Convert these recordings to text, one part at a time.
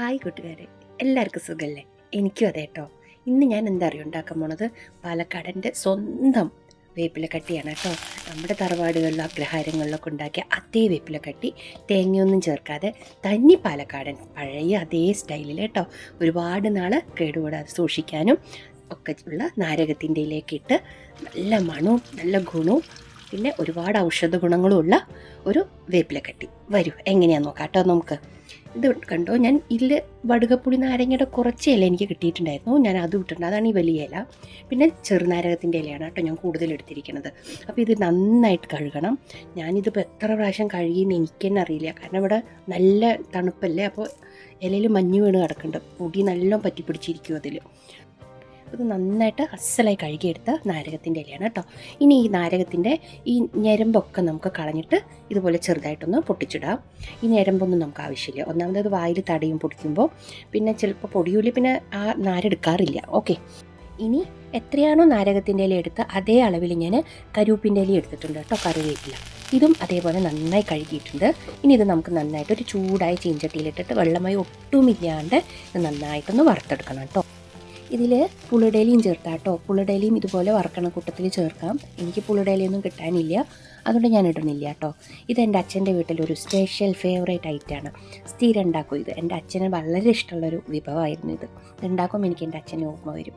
Hi കൂട്ടുകാരെ. എല്ലാവർക്കും സുഖമല്ലേ എനിക്കും അതെ കേട്ടോ ഇന്ന് ഞാൻ എന്താ അറിയോ ഉണ്ടാക്കാൻ പോണത്? പാലക്കാടന്റെ സ്വന്തം വേപ്പിലക്കട്ടിയാണ് കേട്ടോ നമ്മുടെ തറവാടുകളിലും അഗ്രഹാരങ്ങളിലൊക്കെ ഉണ്ടാക്കിയ അതേ വേപ്പിലക്കട്ടി തേങ്ങയൊന്നും ചേർക്കാതെ തന്നി പാലക്കാടൻ പഴയ അതേ സ്റ്റൈലിൽ കേട്ടോ ഒരുപാട് നാൾ കേടുകൂടാതെ സൂക്ഷിക്കാനും ഒക്കെ ഉള്ള നാരകത്തിന്റെ ഇട്ട് നല്ല മണവും നല്ല ഗുണവും പിന്നെ ഒരുപാട് ഔഷധ ഗുണങ്ങളും ഉള്ള ഒരു വേപ്പിലക്കട്ടി വരൂ എങ്ങനെയാണെന്ന് നോക്കാം കേട്ടോ നമുക്ക്. ഇത് കണ്ടോ? ഞാൻ ഇതിൽ വടുകപ്പുളി നാരങ്ങയുടെ കുറച്ച് ഇല എനിക്ക് കിട്ടിയിട്ടുണ്ടായിരുന്നു. ഞാൻ അത് ഇട്ടിട്ടുണ്ട്. അതാണ് ഈ വലിയ ഇല. പിന്നെ ചെറുനാരകത്തിന്റെ ഇലയാണ് കേട്ടോ ഞാൻ കൂടുതൽ എടുത്തിരിക്കുന്നത്. അപ്പോൾ ഇത് നന്നായിട്ട് കഴുകണം. ഞാനിതിപ്പോൾ എത്ര പ്രാവശ്യം കഴുകിയെന്ന് എനിക്ക് തന്നെ അറിയില്ല. കാരണം ഇവിടെ നല്ല തണുപ്പല്ലേ? അപ്പോൾ ഇലയിൽ മഞ്ഞ് വീണ് കിടക്കുന്നുണ്ട്. പൊടി നല്ലോണം പറ്റിപ്പിടിച്ചിരിക്കും അതിൽ. ഇത് നന്നായിട്ട് അസലായി കഴുകിയെടുത്ത നാരകത്തിന്റെ ഇലയാണ് കേട്ടോ. ഇനി ഈ നാരകത്തിന്റെ ഈ ഞരമ്പൊക്കെ നമുക്ക് കളഞ്ഞിട്ട് ഇതുപോലെ ചെറുതായിട്ടൊന്ന് പൊട്ടിച്ചിടാം. ഈ ഞരമ്പൊന്നും നമുക്ക് ആവശ്യമില്ല. ഒന്നാമത് വായിൽ തടയും പൊടിക്കുമ്പോൾ പിന്നെ ചിലപ്പോൾ പൊടിയൂലി പിന്നെ ആ നാരെടുക്കാറില്ല ഓക്കെ. ഇനി എത്രയാണോ നാരകത്തിന്റെ ഇല എടുത്ത് അതേ അളവിൽ ഞാൻ കരുവേപ്പിന്റെ ഇല എടുത്തിട്ടുണ്ട് കേട്ടോ കറിവേപ്പില. ഇതും അതേപോലെ നന്നായി കഴുകിയിട്ടുണ്ട്. ഇനി ഇത് നമുക്ക് നന്നായിട്ട് ഒരു ചൂടായ ചീഞ്ചട്ടിയിലിട്ടിട്ട് വെള്ളമായി ഒട്ടുമില്ലാണ്ട് ഇത് നന്നായിട്ടൊന്ന് വറുത്തെടുക്കണം കേട്ടോ. ഇതിൽ പുളിടയിലയും ചേർത്താം കേട്ടോ പുളിടയിലയും ഇതുപോലെ വറക്കണ കൂട്ടത്തിൽ ചേർക്കാം. എനിക്ക് പുളിടയിലൊന്നും കിട്ടാനില്ല. അതുകൊണ്ട് ഞാൻ ഇടുന്നില്ല കേട്ടോ ഇത് എന്റെ അച്ഛന്റെ വീട്ടിലൊരു സ്പെഷ്യൽ ഫേവറേറ്റ് ഐറ്റമാണ് സ്ഥിരം ഉണ്ടാക്കും ഇത്. എന്റെ അച്ഛന് വളരെ ഇഷ്ടമുള്ളൊരു വിഭവമായിരുന്നു ഇത്. ഉണ്ടാക്കുമ്പോൾ എനിക്ക് എന്റെ അച്ഛനെ ഓർമ്മ വരും.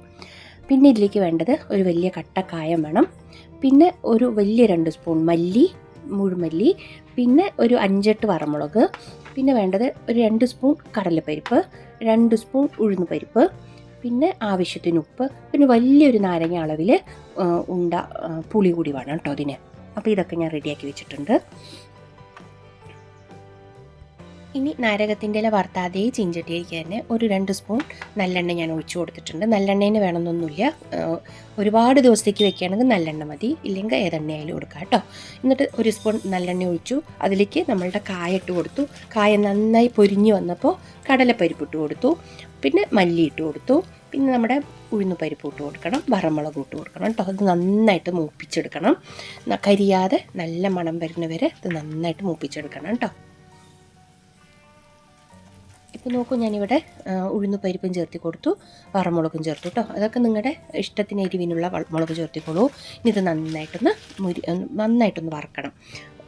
പിന്നെ ഇതിലേക്ക് വേണ്ടത് ഒരു വലിയ കട്ടക്കായം വേണം. പിന്നെ ഒരു വലിയ രണ്ട് സ്പൂൺ മല്ലി മുഴുമല്ലി പിന്നെ ഒരു അഞ്ചെട്ട് വറമുളക്. പിന്നെ വേണ്ടത് ഒരു രണ്ട് സ്പൂൺ കടലപ്പരിപ്പ് രണ്ട് സ്പൂൺ ഉഴുന്നുപരിപ്പ്. പിന്നെ ആവശ്യത്തിന് ഉപ്പ് പിന്നെ വലിയൊരു നാരങ്ങ അളവിൽ ഉണ്ട പുളി കൂടി വേണം കേട്ടോ അതിന്. അപ്പോൾ ഇതൊക്കെ ഞാൻ റെഡിയാക്കി വെച്ചിട്ടുണ്ട്. ഇനി നാരകത്തിന്റെ ഇല വറുത്താതെ ചീഞ്ചട്ടിയിലേക്ക് തന്നെ ഒരു രണ്ട് സ്പൂൺ നല്ലെണ്ണ ഞാൻ ഒഴിച്ചു കൊടുത്തിട്ടുണ്ട്. നല്ലെണ്ണേന് വേണമെന്നൊന്നുമില്ല. ഒരുപാട് ദിവസത്തേക്ക് വെക്കുകയാണെങ്കിൽ നല്ലെണ്ണ മതി. ഇല്ലെങ്കിൽ ഏതെണ്ണയായാലും കൊടുക്കാം കേട്ടോ. എന്നിട്ട് ഒരു സ്പൂൺ നല്ലെണ്ണ ഒഴിച്ചു. അതിലേക്ക് നമ്മളുടെ കായ ഇട്ട് കൊടുത്തു. കായ നന്നായി പൊരിഞ്ഞു വന്നപ്പോൾ കടലപ്പരിപ്പ് ഇട്ട് കൊടുത്തു. പിന്നെ മല്ലി ഇട്ട് കൊടുത്തു. പിന്നെ നമ്മുടെ ഉഴുന്ന് പരിപ്പ് ഇട്ട് കൊടുക്കണം. വറമുളക് ഇട്ട് കൊടുക്കണം കേട്ടോ. അത് നന്നായിട്ട് മൂപ്പിച്ചെടുക്കണം. കരിയാതെ നല്ല മണം വരുന്ന വരെ ഇത് നന്നായിട്ട് മൂപ്പിച്ചെടുക്കണം കേട്ടോ. ഇപ്പോൾ നോക്കൂ ഞാനിവിടെ ഉഴുന്ന് പരിപ്പും ചേർത്തി കൊടുത്തു. വറമുളകും ചേർത്തു കേട്ടോ. അതൊക്കെ നിങ്ങളുടെ ഇഷ്ടത്തിന് എരിവിനുള്ള മുളക് ചേർത്തിക്കോളൂ. ഇനി ഇത് നന്നായിട്ടൊന്ന് മുരി നന്നായിട്ടൊന്ന് വറക്കണം.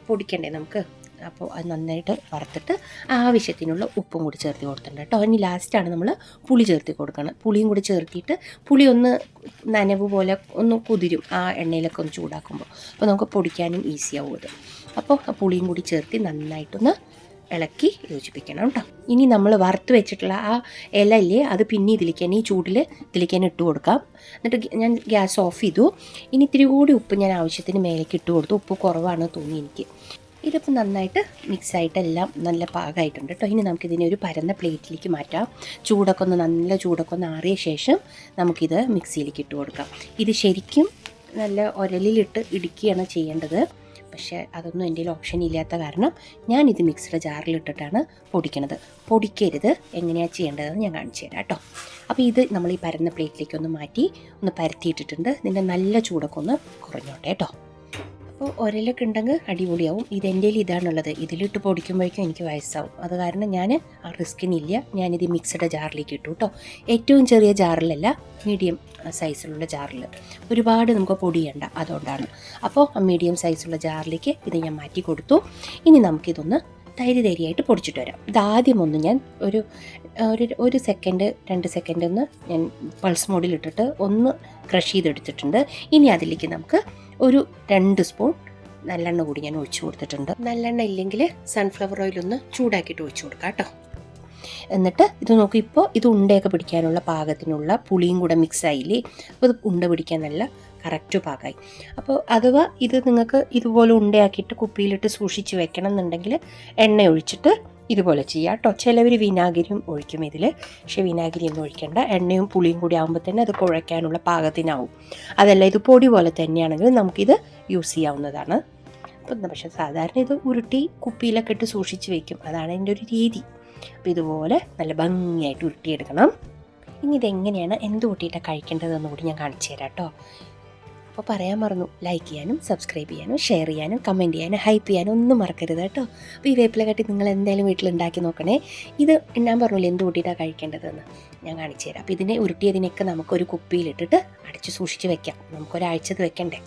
പൊടിക്കണ്ടേ നമുക്ക്? അപ്പോൾ അത് നന്നായിട്ട് വറുത്തിട്ട് ആവശ്യത്തിനുള്ള ഉപ്പും കൂടി ചേർത്ത് കൊടുത്തിട്ടുണ്ട് കേട്ടോ. ഇനി ലാസ്റ്റാണ് നമ്മൾ പുളി ചേർത്ത് കൊടുക്കണം. പുളിയും കൂടി ചേർത്തിയിട്ട് പുളി ഒന്ന് നനവ് പോലെ ഒന്ന് കുതിരും ആ എണ്ണയിലൊക്കെ ഒന്ന് ചൂടാക്കുമ്പോൾ. അപ്പോൾ നമുക്ക് പൊടിക്കാനും ഈസി ആവും അത്. അപ്പോൾ പുളിയും കൂടി ചേർത്ത് നന്നായിട്ടൊന്ന് ഇളക്കി യോജിപ്പിക്കണം കേട്ടോ. ഇനി നമ്മൾ വറുത്ത് വെച്ചിട്ടുള്ള ആ ഇല ഇല്ലേ അത് പിന്നെ ഇതിലേക്ക് തന്നെ ഈ ചൂടിൽ ഇതിലേക്ക് തന്നെ ഇട്ട് കൊടുക്കാം. എന്നിട്ട് ഞാൻ ഗ്യാസ് ഓഫ് ചെയ്തു. ഇനി ഇത്തിരി കൂടി ഉപ്പ് ഞാൻ ആവശ്യത്തിന് മേലേക്ക് ഇട്ട് കൊടുത്തു. ഉപ്പ് കുറവാണ് തോന്നി എനിക്ക്. ഇതിപ്പോൾ നന്നായിട്ട് മിക്സായിട്ട് എല്ലാം നല്ല പാകമായിട്ടുണ്ട് കേട്ടോ. ഇനി നമുക്കിതിനെ ഒരു പരന്ന പ്ലേറ്റിലേക്ക് മാറ്റാം. ചൂടൊക്കെ ഒന്ന് നല്ല ചൂടൊക്കെ ഒന്ന് ആറിയ ശേഷം നമുക്കിത് മിക്സിയിലേക്ക് ഇട്ട് കൊടുക്കാം. ഇത് ശരിക്കും നല്ല ഉരലിലിട്ട് ഇടുക്കുകയാണ് ചെയ്യേണ്ടത്. പക്ഷേ അതൊന്നും എന്റെ ഓപ്ഷൻ ഇല്ലാത്ത കാരണം ഞാനിത് മിക്സിയുടെ ജാറിലിട്ടിട്ടാണ് പൊടിക്കണത്. പൊടിക്കരുത്. എങ്ങനെയാണ് ചെയ്യേണ്ടതെന്ന് ഞാൻ കാണിച്ചു തരാം കേട്ടോ. അപ്പോൾ ഇത് നമ്മൾ ഈ പരന്ന പ്ലേറ്റിലേക്ക് ഒന്ന് മാറ്റി ഒന്ന് പരത്തിയിട്ടിട്ടുണ്ട്. ഇതിന്റെ നല്ല ചൂടൊക്കെ ഒന്ന് കുറഞ്ഞോട്ടെ കേട്ടോ. അപ്പോൾ ഒരലൊക്കെ ഉണ്ടെങ്കിൽ അടിപൊളിയാവും. ഇത് ഇതാണുള്ളത്. ഇതിലിട്ട് പൊടിക്കുമ്പോഴേക്കും എനിക്ക് വയസ്സാവും. അത് കാരണം ഞാൻ ആ റിസ്കിനില്ല. ഞാനിത് മിക്സഡ് ജാറിലേക്ക് ഇട്ടു കേട്ടോ. ഏറ്റവും ചെറിയ ജാറിലല്ല മീഡിയം സൈസിലുള്ള ജാറിൽ. ഒരുപാട് നമുക്ക് പൊടിയണ്ട അതുകൊണ്ടാണ്. അപ്പോൾ ആ മീഡിയം സൈസുള്ള ജാറിലേക്ക് ഇത് ഞാൻ മാറ്റി കൊടുത്തു. ഇനി നമുക്കിതൊന്ന് തൈര് തൈരിയായിട്ട് പൊടിച്ചിട്ട് വരാം. ഇതാദ്യം ഒന്ന് ഞാൻ ഒരു ഒരു ഒരു സെക്കൻഡ് രണ്ട് സെക്കൻഡ് ഒന്ന് ഞാൻ പൾസ് മോഡിലിട്ടിട്ട് ഒന്ന് ക്രഷ് ചെയ്തെടുത്തിട്ടുണ്ട്. ഇനി അതിലേക്ക് നമുക്ക് ഒരു രണ്ട് സ്പൂൺ നല്ലെണ്ണ കൂടി ഞാൻ ഒഴിച്ചു കൊടുത്തിട്ടുണ്ട്. നല്ലെണ്ണ ഇല്ലെങ്കിൽ സൺഫ്ലവർ ഓയിൽ ഒന്ന് ചൂടാക്കിയിട്ട് ഒഴിച്ചു കൊടുക്കാം കേട്ടോ. എന്നിട്ട് ഇത് നോക്കി ഇപ്പോൾ ഇത് ഉണ്ടയൊക്കെ പിടിക്കാനുള്ള പാകത്തിനുള്ള പുളിയും കൂടെ മിക്സ് ആയില്ലേ? അപ്പോൾ ഇത് ഉണ്ട പിടിക്കാൻ നല്ല കറക്റ്റ് പാകമായി. അപ്പോൾ അഥവാ ഇത് നിങ്ങൾക്ക് ഇതുപോലെ ഉണ്ടയാക്കിയിട്ട് കുപ്പിയിലിട്ട് സൂക്ഷിച്ച് വെക്കണം എന്നുണ്ടെങ്കിൽ എണ്ണ ഒഴിച്ചിട്ട് ഇതുപോലെ ചെയ്യാം കേട്ടോ ചിലവർ വിനാഗിരിയും ഒഴിക്കും ഇതിൽ പക്ഷേ വിനാഗിരി ഒന്നും ഒഴിക്കേണ്ട. എണ്ണയും പുളിയും കൂടി ആകുമ്പോൾ തന്നെ അത് കുഴയ്ക്കാനുള്ള പാകത്തിനാവും. അതല്ല ഇത് പൊടി പോലെ തന്നെയാണെങ്കിൽ നമുക്കിത് യൂസ് ചെയ്യാവുന്നതാണ്. അപ്പം പക്ഷേ സാധാരണ ഇത് ഉരുട്ടി കുപ്പിയിലൊക്കെ ഇട്ട് സൂക്ഷിച്ച് വയ്ക്കും അതാണ് എന്റെ ഒരു രീതി. അപ്പോൾ ഇതുപോലെ നല്ല ഭംഗിയായിട്ട് ഉരുട്ടിയെടുക്കണം. ഇനി ഇതെങ്ങനെയാണ് എന്ത് കൂട്ടിയിട്ടാണ് കഴിക്കേണ്ടതെന്ന് കൂടി ഞാൻ കാണിച്ചു തരാം കേട്ടോ അപ്പോൾ പറയാൻ മറന്നു. ലൈക്ക് ചെയ്യാനും സബ്സ്ക്രൈബ് ചെയ്യാനും ഷെയർ ചെയ്യാനും കമന്റ് ചെയ്യാനും ഹൈപ്പ് ചെയ്യാനും ഒന്നും മറക്കരുത് കേട്ടോ. അപ്പോൾ ഈ വേപ്പില കട്ടി നിങ്ങൾ എന്തായാലും വീട്ടിൽ ഉണ്ടാക്കി നോക്കണേ. ഇത് ഞാൻ പറഞ്ഞില്ല എന്ത് കൂട്ടിയിട്ടാണ് കഴിക്കേണ്ടതെന്ന്? ഞാൻ കാണിച്ചു തരാം. അപ്പോൾ ഇതിനെ ഉരുട്ടിയതിനൊക്കെ നമുക്കൊരു കുപ്പിയിലിട്ടിട്ട് അടച്ച് സൂക്ഷിച്ച് വെക്കാം. നമുക്കൊരാഴ്ചത് വെക്കണ്ടേ.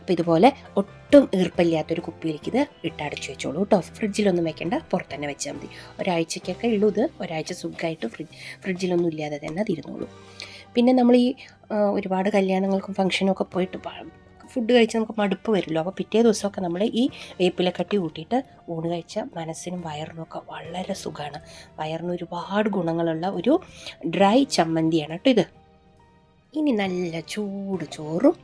അപ്പോൾ ഇതുപോലെ ഒട്ടും ഈർപ്പില്ലാത്തൊരു കുപ്പിയിലേക്ക് ഇത് ഇട്ട് അടച്ചു വെച്ചോളൂ കേട്ടോ. ഫ്രിഡ്ജിലൊന്നും വെക്കേണ്ട. പുറത്ത് തന്നെ വെച്ചാൽ മതി. ഒരാഴ്ചയ്ക്കൊക്കെ ഉള്ളൂ ഇത്. ഒരാഴ്ച സുഖമായിട്ട് ഫ്രിഡ്ജ് ഫ്രിഡ്ജിലൊന്നും ഇല്ലാതെ തന്നെ അത് ഇരുന്നോളൂ പിന്നെ നമ്മൾ ഈ ഒരുപാട് കല്യാണങ്ങൾക്കും ഫംഗ്ഷനും ഒക്കെ പോയിട്ട് ഫുഡ് കഴിച്ച് നമുക്ക് മടുപ്പ് വരുമല്ലോ. അപ്പോൾ പിറ്റേ ദിവസമൊക്കെ നമ്മൾ ഈ വേപ്പിലക്കട്ടി കൂട്ടിയിട്ട് ഊണ് കഴിച്ച മനസ്സിനും വയറിനും ഒക്കെ വളരെ സുഖമാണ് വയറിന് ഒരുപാട് ഗുണങ്ങളുള്ള ഒരു ഡ്രൈ ചമ്മന്തിയാണ് കേട്ടോ ഇത്. ഇനി നല്ല ചൂട് ചോറും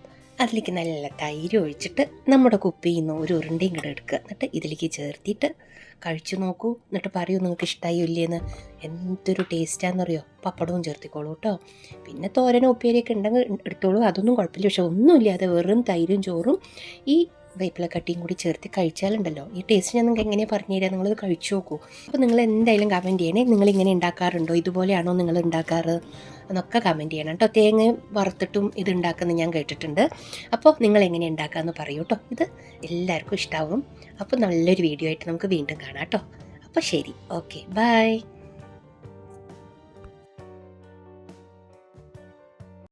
അതിലേക്ക് നല്ല തൈര് ഒഴിച്ചിട്ട് നമ്മുടെ കുപ്പിയിൽ നിന്ന് ഒരു ഉരുണ്ടയും കൂടെ എടുക്കുക. എന്നിട്ട് ഇതിലേക്ക് ചേർത്തിട്ട് കഴിച്ചു നോക്കൂ. എന്നിട്ട് പറയൂ നിങ്ങൾക്ക് ഇഷ്ടമായി ഇല്ലേന്ന് എന്തൊരു ടേസ്റ്റാണെന്നറിയോ പപ്പടവും ചേർത്തിക്കോളൂ കേട്ടോ. പിന്നെ തോരനും ഉപ്പേരിയൊക്കെ ഉണ്ടെങ്കിൽ എടുത്തോളൂ. അതൊന്നും കുഴപ്പമില്ല. പക്ഷെ ഒന്നുമില്ലാതെ വെറും തൈരും ചോറും ഈ വേപ്പിലക്കട്ടിയും കൂടി ചേർത്ത് കഴിച്ചാലുണ്ടല്ലോ. ഈ ടേസ്റ്റ് ഞാൻ നിങ്ങൾക്ക് എങ്ങനെയാണ് പറഞ്ഞു തരാം നിങ്ങളത് കഴിച്ചു നോക്കൂ. അപ്പോൾ നിങ്ങൾ എന്തായാലും കമന്റ് ചെയ്യണേ. നിങ്ങൾ ഇങ്ങനെ ഉണ്ടാക്കാറുണ്ടോ? ഇതുപോലെയാണോ നിങ്ങൾ ഉണ്ടാക്കാറ്? എന്നൊക്കെ കമന്റ് ചെയ്യണം കേട്ടോ. തേങ്ങ വറുത്തിട്ടും ഇത് ഉണ്ടാക്കുന്നത് ഞാൻ കേട്ടിട്ടുണ്ട്. അപ്പോൾ നിങ്ങൾ എങ്ങനെ ഉണ്ടാക്കാമെന്ന് പറയൂ കേട്ടോ. ഇത് എല്ലാവർക്കും ഇഷ്ടാവും. അപ്പോൾ നല്ലൊരു വീഡിയോ ആയിട്ട് നമുക്ക് വീണ്ടും കാണാം കേട്ടോ. അപ്പോൾ ശരി. Okay bye